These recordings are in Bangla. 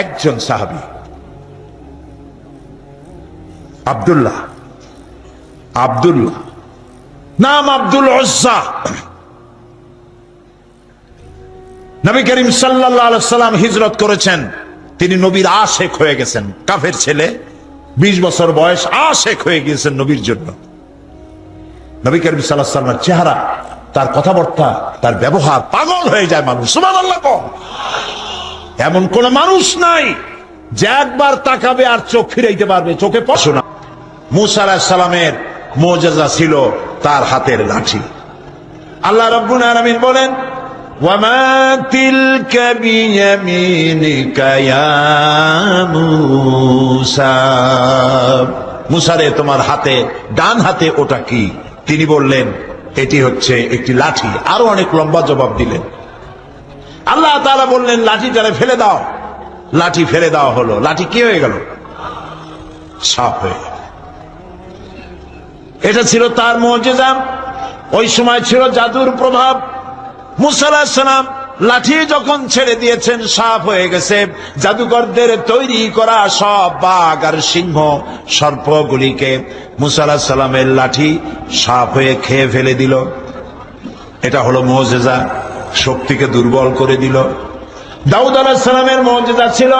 একজন সাহাবি, আব্দুল্লাহ আব্দুল্লাহ, নাম আব্দুল ওজ্জা নবী করিম সাল্লাম হিজরত করেছেন। তিনি নবীর আশেক হয়ে গেছেন। কাফের ছেলে, বিশ বছর বয়স আশেক হয়ে গিয়েছেন নবীর জন্য। নবী করিম সাল্লাহ চেহারা, তার কথাবার্তা, তার ব্যবহার পাগল হয়ে যায় মানুষ। সুমান আল্লাহ। এমন কোন মানুষ নাই যে একবার তাকাবে আর চোখ ফিরাইতে পারবে, চোখে পশো না মুসা আলাহিস সালামের মোজেজা ছিল তার হাতের লাঠি। আল্লাহ রব্বুল আলামিন বলেন, ওয়ামা তিলকা বিয়ামিনিকা ইয়া মূসা। মুসা তোমার হাতে, ডান হাতে ওটা কি? তিনি বললেন, এটি হচ্ছে একটি লাঠি। আরও অনেক লম্বা জবাব দিলেন। আল্লাহ তারা বললেন, লাঠি লাঠিটারে ফেলে দাও। লাঠি ফেলে দেওয়া হলো। লাঠি কি হয়ে গেল? সাপ হয়ে গেল। এটা ছিল তার মজেজা ওই সময় ছিল জাদুর প্রভাব। মুসালাম লাঠি যখন ছেড়ে দিয়েছেন, সাপ হয়ে গেছে। জাদুকরদের তৈরি করা সব বাঘ আর সিংহ সর্পগুলিকে মুসাল্লাহ সাল্লামের লাঠি সাপ হয়ে খেয়ে ফেলে দিল। এটা হলো মজেজা শক্তিকে দুর্বল করে দিল। দাউদ আলাহ সালামের মজেজা ছিল,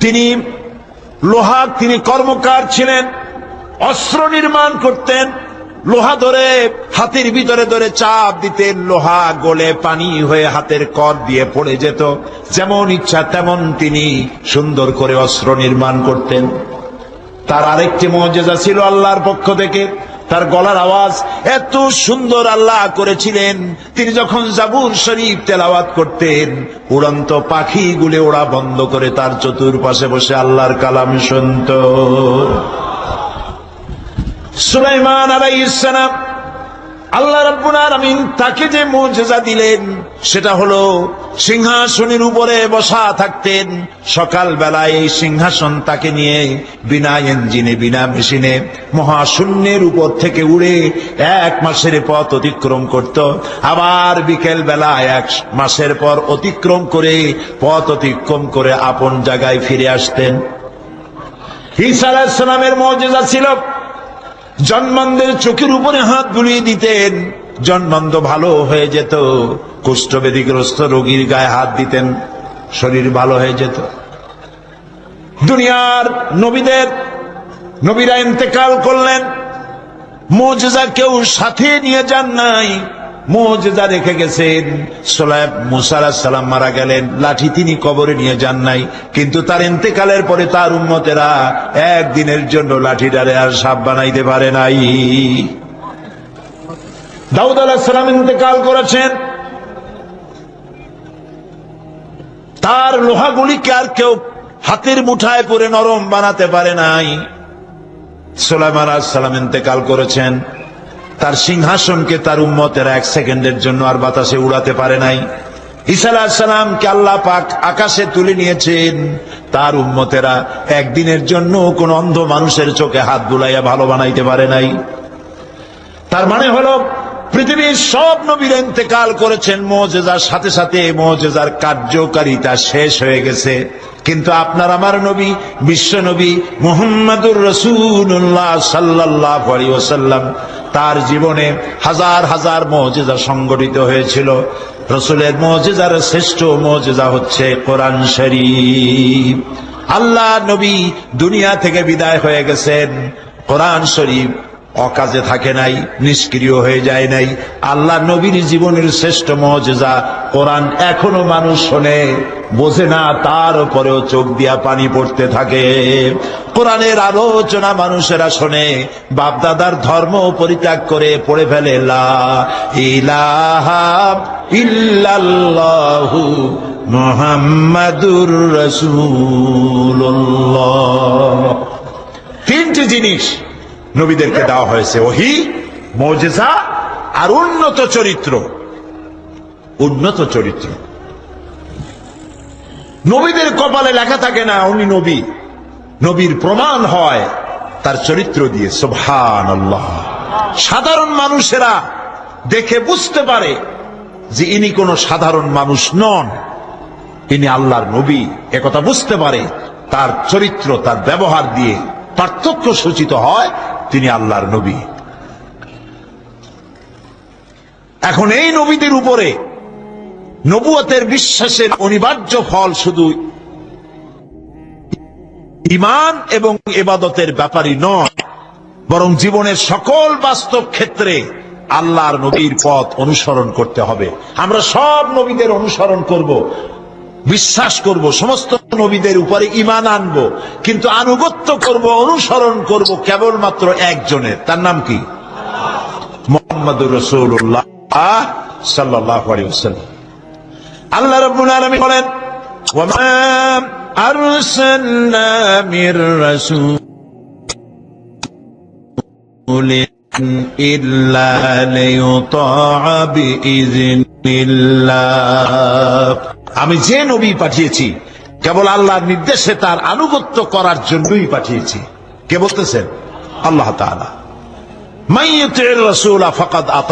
তিনি লোহা তিনি কর্মকার ছিলেন, অস্ত্র নির্মাণ করতেন, লোহা ধরে হাতের ভিতরে ধরে চাপ দিতেন, লোহা গলে পানি হয়ে হাতের কর দিয়ে পড়ে যেত। যেমন ইচ্ছা তেমন তিনি সুন্দর করে অস্ত্র নির্মাণ করতেন। তার আরেকটি মজেজা ছিল আল্লাহর পক্ষ থেকে তার গলার আওয়াজ এত সুন্দর আল্লাহ করেছিলেন। তিনি যখন জাবুর শরীফ তেলাওয়াত করতেন, উড়ন্ত পাখি গুলে ওড়া বন্ধ করে তার চতুর্পাশে বসে আল্লাহর কালাম শুনত। সুলাইমান আলাইসালাম আল্লাহ রাব্বুল আলামিন তাকে যে মুজিজা দিলেন, সেটা হলো সিংহাসনের উপরে বসা থাকতেন। সকাল বেলায় এই সিংহাসন তাকে নিয়ে বিনা ইঞ্জিনে, বিনা মেশিনে মহাশূন্যের উপর থেকে উড়ে এক মাসের পথ অতিক্রম করত। আবার বিকেল বেলায় এক মাসের পর অতিক্রম করে, পথ অতিক্রম করে আপন জায়গায় ফিরে আসতেন। আলাইহিস সালামের মুজিজা ছিল জন্মান্ধের চোখের উপরে হাত বুলিয়ে দিতেন। জন্মান্ধ ভালো হয়ে যেত। কুষ্ঠবেদিগ্রস্ত রোগীর গায়ে হাত দিতেন। শরীর ভালো হয়ে যেত। দুনিয়ার নবীদের নবীরা ইন্তেকাল করলেন। মোজা কেউ সাথে নিয়ে যান নাই। মোজেজা রেখে গেছেন। সোলাইব মুসারা সালাম মারা গেলেন। লাঠি তিনি কবরে নিয়ে যান নাই। কিন্তু তার ইন্তেকালের পরে তার উন্মতেরা একদিনের জন্য লাঠি লাঠিটারে আর সাপ বানাইতে পারে নাই। দাউদ আলাহ সালাম ইন্তেকাল করেছেন। তার লোহাগুলিকে আর কেউ হাতের মুঠায় পরে নরম বানাতে পারে নাই। সোলাইমান সালাম ইন্তেকাল করেছেন। তার সিংহাসনকে তার উম্মতের এক সেকেন্ডের জন্য আর বাতাসে উড়াতে পারে নাই। ইসালামকে সালামকে আল্লাহ পাক আকাশে তুলে নিয়েছেন। তার উম্মতেরা একদিনের জন্য কোন অন্ধ মানুষের চোখে হাত বুলাইয়া ভালো বানাইতে পারে নাই। তার মানে হলো পৃথিবীর সব নবীর ইন্তেকাল করেছেন, মোজেজার সাথে সাথে মোজেজার কার্যকারিতা শেষ হয়ে গেছে। কিন্তু আপনার আমার নবী, বিশ্ব নবী মোহাম্মদুর রসুল্লাহ সাল্লাহ আলী ওসাল্লাম তার জীবনে হাজার হাজার মজেজা সংগঠিত হয়েছিল। রসুলের মজেজার শ্রেষ্ঠ মজেজা হচ্ছে কোরআন শরীফ। আল্লাহ নবী দুনিয়া থেকে বিদায় হয়ে গেছেন, কোরআন শরীফ অকাজে থাকে নাই, নিষ্ক্রিয় হয়ে যায় নাই। আল্লাহ নবীর জীবনের শ্রেষ্ঠ মজেজা কোরআন এখনও মানুষ শোনে, বোঝে না, তার উপরেও চোখ দিয়া পানি পড়তে থাকে। কোরআনের আলোচনা মানুষেরা শোনে, বাপদাদার ধর্ম পরিত্যাগ করে পড়ে ফেলে মুহাম্মাদুর রাসূলুল্লাহ। তিনটি জিনিস নবীদেরকে দেওয়া হয়েছে। ওহি, মৌজেজা আর উন্নত চরিত্র। উন্নত চরিত্র। নবীদের কপালে লেখা থাকে না, উনি নবী। নবীর প্রমাণ হয় তার চরিত্র দিয়ে। সোভান সাধারণ মানুষেরা দেখে বুঝতে পারে যে ইনি কোনো সাধারণ মানুষ নন। ইনি আল্লাহর নবী একথা বুঝতে পারে তার চরিত্র, তার ব্যবহার দিয়ে পার্থক্য সূচিত হয় তিনি আল্লাহর নবী। এখন এই নবীদের উপরে নবুয়তের বিশ্বাসের অনিবার্য ফল শুধু ইমান এবং এবাদতের ব্যাপারই নয়, বরং জীবনের সকল বাস্তব ক্ষেত্রে আল্লাহর নবীর পথ অনুসরণ করতে হবে। আমরা সব নবীদের অনুসরণ করব। বিশ্বাস করব, সমস্ত নবীদের উপরে ইমান আনব, কিন্তু আনুগত্য করব, অনুসরণ করব কেবলমাত্র একজনের। তার নাম কি? মোহাম্মদুর রসুল্লাহ সাল্লাহ আল্লাহ রাব্বুল আলামিন বলেন, ওয়ামা আরসালনা মির রাসূলিন ইল্লা লিয়ুতাআ বিইذنিল্লাহ আমি যে নবী পাঠিয়েছি, কেবল আল্লাহর নির্দেশে তার আনুগত্য করার জন্যই পাঠিয়েছি। কে বলতেছেন? আল্লাহ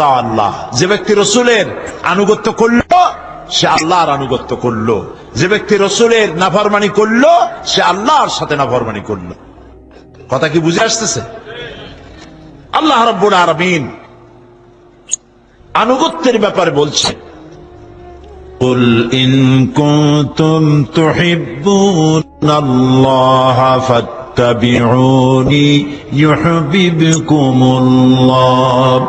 আল্লাহ। যে ব্যক্তি রসুলের আনুগত্য করল, সে আল্লাহর আনুগত্য করল। যে ব্যক্তি রসুলের নাফরমানি করল, সে আল্লাহর সাথে নাফরমানি করল। কথা কি বুঝে আসতেছে? আল্লাহ রব্বুল আলামিন আনুগত্যের ব্যাপারে বলছে قل إن كنتم تحبون الله فاتبعوني يحببكم الله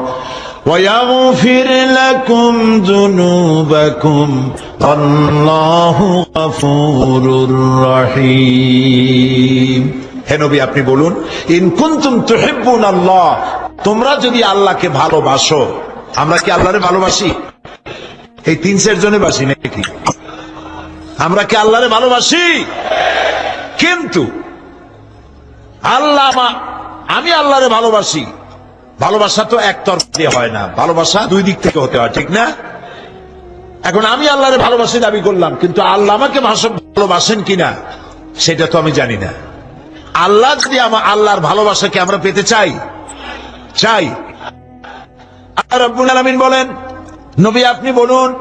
ويغفر لكم ذنوبكم والله غفور رحيم হে নবী আপনি বলুন ইন কুনতুম তুহিব্বুন আল্লাহ তোমরা যদি আল্লাহকে ভালোবাসো আমরা কি আল্লাহরে ভালোবাসি এই তিন চার জনে বাসি নাকি? আমরা কি আল্লাহরে ভালোবাসি? কিন্তু আল্লাহ আমা- আল্লাহরে ভালোবাসি। ভালোবাসা তো একতরফা দিয়ে হয় না। ভালোবাসা দুই দিক থেকে হতে হয়, ঠিক না? এখন আমি আল্লাহরে ভালোবাসি দাবি করলাম, কিন্তু আল্লাহ আমাকে ভালোবাসেন কিনা, সেটা তো আমি জানি না। আল্লাহ যদি আমার আল্লাহর ভালোবাসাকে আমরা পেতে চাই চাই। আর রব্বুল আলামিন বলেন নবী, আপনি বলুন,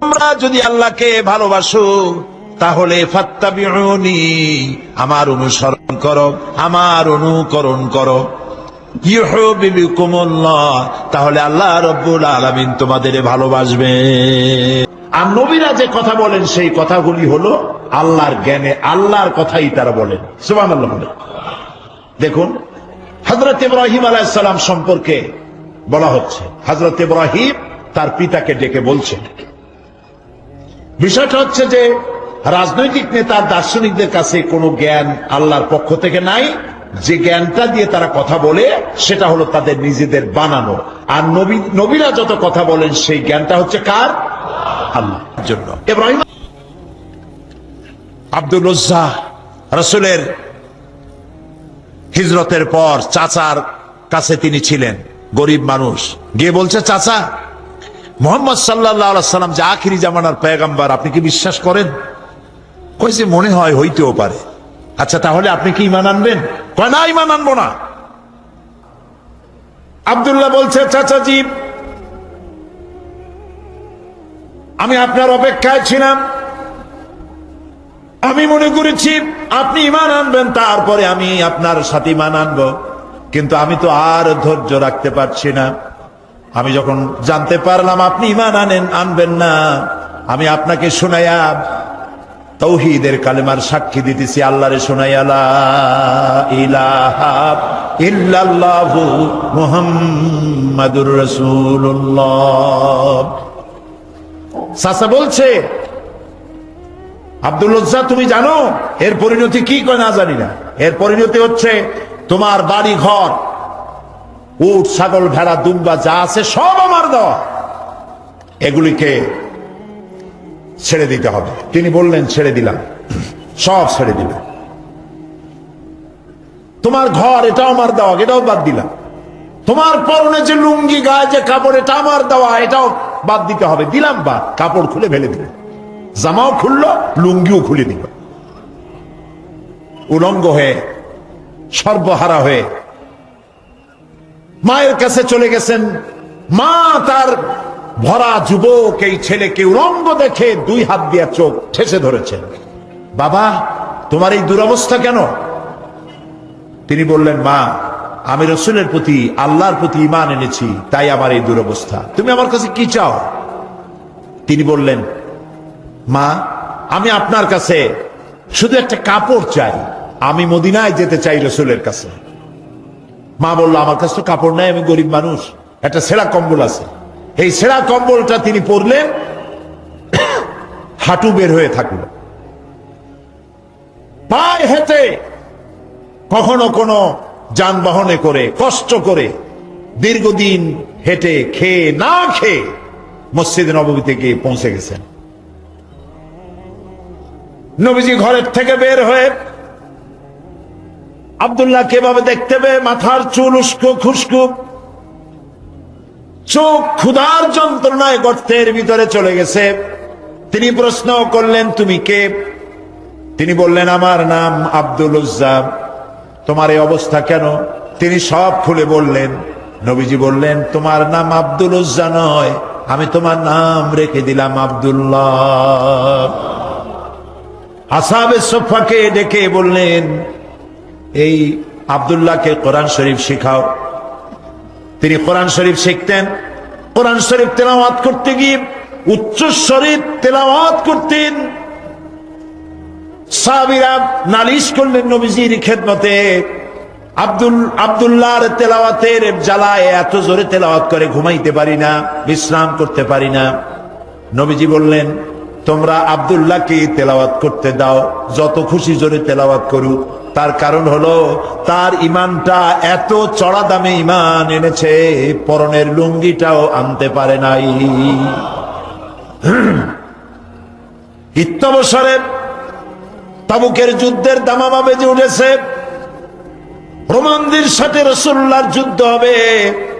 তোমরা যদি আল্লাহকে ভালোবাসো, তাহলে ফাত্তাবিউনি, আমার অনুসরণ করো, আমার অনুকরণ করো। তাহলে আল্লাহ রব্বুল আলামিন তোমাদের ভালোবাসবে। আর নবীরা যে কথা বলেন, সেই কথাগুলি হলো আল্লাহর জ্ঞানে আল্লাহর কথাই তারা বলেন। বলেন। দেখুন, হযরত ইব্রাহিম আলাইহিস সালাম সম্পর্কে বলা হচ্ছে। হযরত ইব্রাহিম তার পিতাকে ডেকে বলছেন বিষয়টা হচ্ছে যে, রাজনৈতিক নেতা দার্শনিকদের কাছে কোনো জ্ঞান আল্লাহর পক্ষ থেকে নাই। যে জ্ঞানটা দিয়ে তারা কথা বলে, সেটা হলো তাদের নিজেদের বানানো। আর নবী, নবীরা যত কথা বলেন, সেই জ্ঞানটা হচ্ছে কার? আল্লাহর জন্য। ইব্রাহিম আব্দুল উজ্জা রসুলের হিজরতের পর চাচার কাছে তিনি ছিলেন, গরিব মানুষ। গিয়ে বলছে, চাচা মোহাম্মদ সাল্লাহ সাল্লাম যে আখিরি জামানার পেগাম্বার, আপনি কি বিশ্বাস করেন? কইছে মনে হয় হইতেও পারে। আচ্ছা তাহলে আপনি কি ইমান আনবেন? কয়, না ইমান আনব না। আব্দুল্লাহ বলছে চাচাজি আমি আপনার অপেক্ষায় ছিলাম। আমি মনে করেছি, আপনি ইমান আনবেন, তারপরে আমি আপনার সাথে ইমান আনব। কিন্তু আমি তো আর ধৈর্য রাখতে পারছি না। আমি যখন জানতে পারলাম আপনি ইমান আনেন, আনবেন না, আমি আপনাকে শোনাইয়া তৌহিদের কালেমার সাক্ষী দিতেছি, আল্লাহরে শোনাইয়া লা ইলাহা ইল্লাল্লাহু মুহাম্মাদুর বলছে, আব্দুল তুমি জানো, এর পরিণতি কি কয় না জানি না। এর পরিণতি হচ্ছে, তোমার বাড়ি ঘর উট, ছাগল, ভেড়া, দুম্বা, যা আছে সব আমার দেওয়া। এগুলিকে ছেড়ে দিতে হবে। তিনি বললেন, ছেড়ে দিলাম। সব ছেড়ে দিলাম। তোমার ঘর, এটাও আমার দেওয়া, এটাও বাদ দিলাম। তোমার পরনে যে লুঙ্গি, গায়ে যে কাপড়, এটা আমার দেওয়া, এটাও বাদ দিতে হবে। দিলাম বাদ, কাপড় খুলে ফেলে দিল জামাও খুললো, লুঙ্গিও খুলে দিল। উলঙ্গ হয়ে, সর্বহারা হয়ে মায়ের কাছে চলে গেছেন। মা তার ভরা যুবক, এই ছেলেকে উলঙ্গ দেখে দুই হাত দিয়ে চোখ ঠেসে ধরেছেন। বাবা, তোমার এই দুরবস্থা কেন? তিনি বললেন, মা, আমি রসুলের প্রতি, আল্লাহর প্রতি ইমান এনেছি, তাই আমার এই দুরবস্থা। তুমি আমার কাছে কি চাও? তিনি বললেন, মা, আমি আপনার কাছে শুধু একটা কাপড় চাই। আমি মদিনায় যেতে চাই রসুলের কাছে। মা বলল, আমার কাছে তো কাপড় নাই, আমি গরিব মানুষ। একটা সেরা কম্বল আছে। এই সেরা কম্বলটা তিনি পরলেন হাঁটু বের হয়ে থাকল। পায়ে হেঁটে কখনো কোনো যানবাহনে করে, কষ্ট করে দীর্ঘদিন হেঁটে খেয়ে না খেয়ে মসজিদ নবমী থেকে পৌঁছে গেছেন। নবীজি ঘরের থেকে বের হয়ে আবদুল্লাহ কেভাবে দেখতে পেয়ে মাথার চুল উস্কু খুস্কু? চোখ ক্ষুধার যন্ত্রণায় গর্তের ভিতরে চলে গেছে। তিনি প্রশ্ন করলেন, তুমি কে? তিনি বললেন, আমার নাম আব্দুল উজ্জাব তোমার এই অবস্থা কেন? তিনি সব খুলে বললেন, নবীজি বললেন, তোমার নাম আব্দুল উজ্জা নয়, আমি তোমার নাম রেখে দিলাম আব্দুল্লাহ। আসাবে সোফাকে ডেকে বললেন এই আব্দুল্লাহকে কোরআন শরীফ শিখাও। তিনি কোরআন শরীফ শিখতেন। কোরআন শরীফ তেলাওয়াত করতে গিয়ে উচ্চ শরীফ তেলাওয়াত করতেন। সাহাবিরা নালিশ করলেন নবীজির খেদমতে, আব্দুল, আব্দুল্লাহর তেলাওয়াতের জ্বালায় এত জোরে তেলাওয়াত করে ঘুমাইতে পারি না, বিশ্রাম করতে পারি না। নবীজি বললেন, তোমরা আব্দুল্লাহকে তেলাওয়াত করতে দাও, যত খুশি জোরে তেলাওয়াত করুক। তার কারণ হলো, তার ইমানটা এত চড়া দামে ইমান এনেছে, পরনের লুঙ্গিটাও আনতে পারে নাই। ইত্যবসরে তাবুকের যুদ্ধের দামামা বেজে উঠেছে। রোমানদের সাথে রসুল্লাহর যুদ্ধ হবে।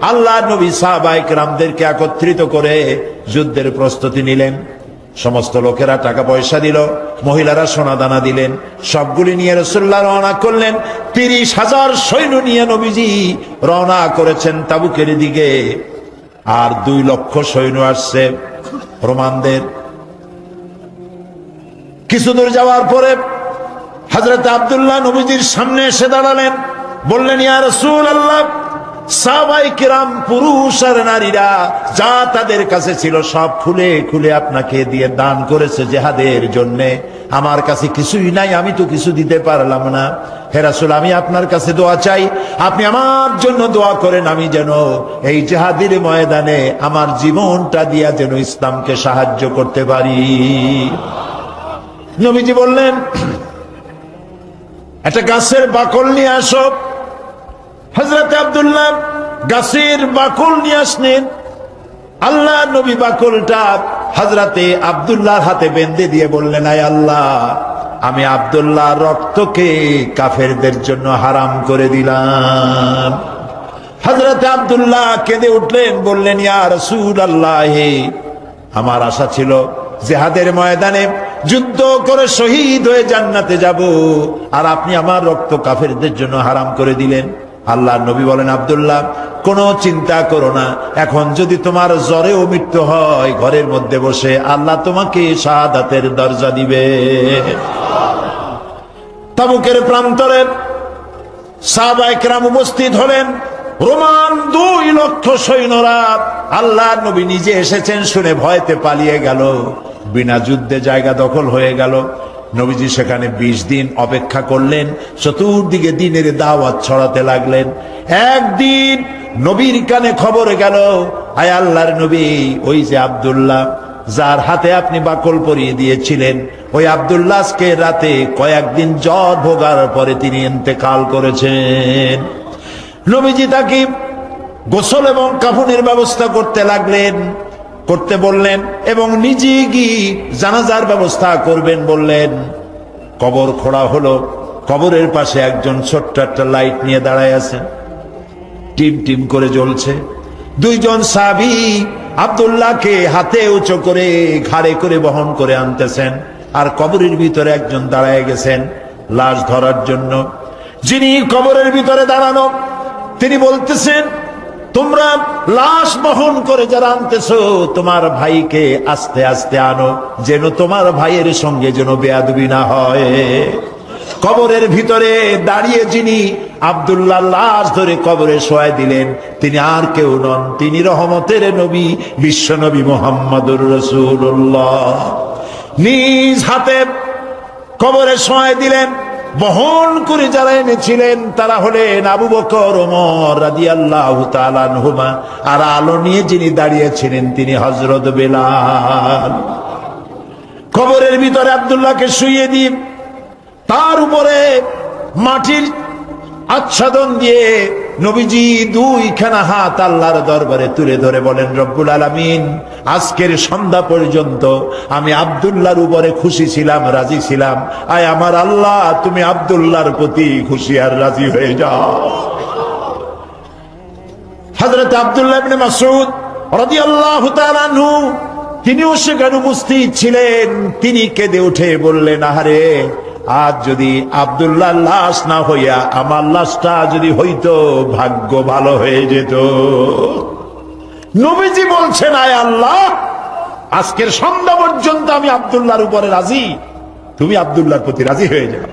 আল্লাহ নবী সাহাবাইক রামদেরকে একত্রিত করে যুদ্ধের প্রস্তুতি নিলেন। সমস্ত লোকেরা টাকা পয়সা দিল, মহিলারা সোনা দানা দিলেন, সবগুলি নিয়ে রসুল্লাহ রওনা করলেন, তিরিশ হাজার সৈন্য নিয়ে নবীজি রওনা করেছেন তাবুকের দিকে। আর দুই লক্ষ সৈন্য আসছে রোমানদের। কিছু দূর যাওয়ার পরে হজরত আবদুল্লাহ নবীজির সামনে এসে দাঁড়ালেন, বললেন, ইয়া রসুল আল্লাহ সাবাই কিরাম পুরুষ আর নারীরা, যা তাদের কাছে ছিল সব খুলে খুলে আপনাকে দিয়ে দান করেছে জেহাদের জন্য। আমার কাছে কিছুই নাই, আমি তো কিছু দিতে পারলাম না। হেরাসুল আমি আপনার কাছে দোয়া চাই। আপনি আমার জন্য দোয়া করেন, আমি যেন এই জেহাদের ময়দানে আমার জীবনটা দিয়া যেন ইসলামকে সাহায্য করতে পারি। নবীজি বললেন, একটা গাছের বাকল নিয়ে আসো। হজরত আবদুল্লাহ গাছের বাকল নিয়ে আসলেন। আল্লাহ নবী বাকলটা হজরতে আবদুল্লাহর হাতে বেঁধে দিয়ে বললেন, আয় আল্লাহ, আমি আবদুল্লাহ রক্তকে কাফেরদের জন্য হারাম করে দিলাম। হজরত আবদুল্লাহ কেঁদে উঠলেন, বললেন, ইয়া রসুল আল্লাহ আমার আশা ছিল জেহাদের ময়দানে যুদ্ধ করে শহীদ হয়ে জান্নাতে যাব, আর আপনি আমার রক্ত কাফেরদের জন্য হারাম করে দিলেন। আল্লাহ নবী বলেন, আবদুল্লাহ, কোনো চিন্তা করো না। এখন যদি তোমার জ্বরেও মৃত্যু হয়, ঘরের মধ্যে বসে আল্লাহ তোমাকে শাহাদাতের দরজা দিবে। তাবুকের প্রান্তরে সাহবাইকরাম উপস্থিত হলেন। রোমান দুই লক্ষ সৈন্যরা আল্লাহ নবী নিজে এসেছেন শুনে ভয়তে পালিয়ে গেল। বিনা যুদ্ধে জায়গা দখল হয়ে গেল। নবীজি সেখানে ২০ দিন অপেক্ষা করলেন, চতুর্দিকে দিনের দাওয়াত ছড়াতে লাগলেন। একদিন নবীর কানে খবর গেল আয় আল্লাহর নবী, ওই যে আবদুল্লাহ, যার হাতে আপনি বাকল পরিয়ে দিয়েছিলেন, ওই আবদুল্লাহকে রাতে কয়েকদিন জ্বর ভোগার পরে তিনি ইন্তেকাল করেছেন। নবীজি তাকে গোসল এবং কাফনের ব্যবস্থা করতে লাগলেন। করতে বললেন এবং নিজে গিয়ে জানাজার ব্যবস্থা করবেন বললেন। কবর খোঁড়া হলো, কবরের পাশে একজন ছোট্ট একটা লাইট নিয়ে দাঁড়ায় আছে। টিম টিম করে জ্বলছে। দুইজন সাবি আবদুল্লাহকে হাতে উঁচু করে ঘাড়ে করে বহন করে আনতেছেন আর কবরের ভিতরে একজন দাঁড়ায় গেছেন লাশ ধরার জন্য। যিনি কবরের ভিতরে দাঁড়ানো, তিনি বলতেছেন তোমরা লাশ বহন করে যারা আনতেছো, তোমার ভাইকে আস্তে আস্তে আনো, যেন তোমার ভাইয়ের সঙ্গে যেন বেয়াদবি না হয়। কবরের ভিতরে দাঁড়িয়ে যিনি আব্দুল্লাহ লাশ ধরে কবরে শোয়াই দিলেন, তিনি আর কেউ নন। তিনি রহমতের নবী, বিশ্ব নবী মোহাম্মদুর রসুল্লাহ নিজ হাতে কবরে শোয়াই দিলেন বহন করে যারা এনেছিলেন, তারা হলেন আবু বকর, ওমর রাজি আল্লাহ হুমা আর আলো নিয়ে যিনি দাঁড়িয়েছিলেন, তিনি হজরত বেলাল। কবরের ভিতরে আবদুল্লাহকে শুয়ে দিন। তার উপরে মাটির আচ্ছাদন দিয়ে নবীজি দুইখানা হাত আল্লাহর দরবারে তুলে ধরে বলেন, রব্বুল আলামিন, আজকের সন্ধ্যা পর্যন্ত আমি আব্দুল্লাহর উপরে খুশি ছিলাম, রাজি ছিলাম। আয় আমার আল্লাহ, তুমি আব্দুল্লাহর প্রতি খুশি আর রাজি হয়ে যাও। হযরত আব্দুল্লাহ রাদিয়াল্লাহু তাআলা আনহু, তিনিও সেখানে উপস্থিত ছিলেন। তিনি কেঁদে উঠে বললেন, আহারে আজ যদি আবদুল্লাহ লাশ না হইয়া আমার লাশটা যদি হইত, ভাগ্য ভালো হয়ে যেত। নবীজি বলছেন, আয় আল্লাহ, আজকের সন্ধ্যা পর্যন্ত আমি আবদুল্লাহর উপরে রাজি। তুমি আবদুল্লাহর প্রতি রাজি হয়ে যাবে।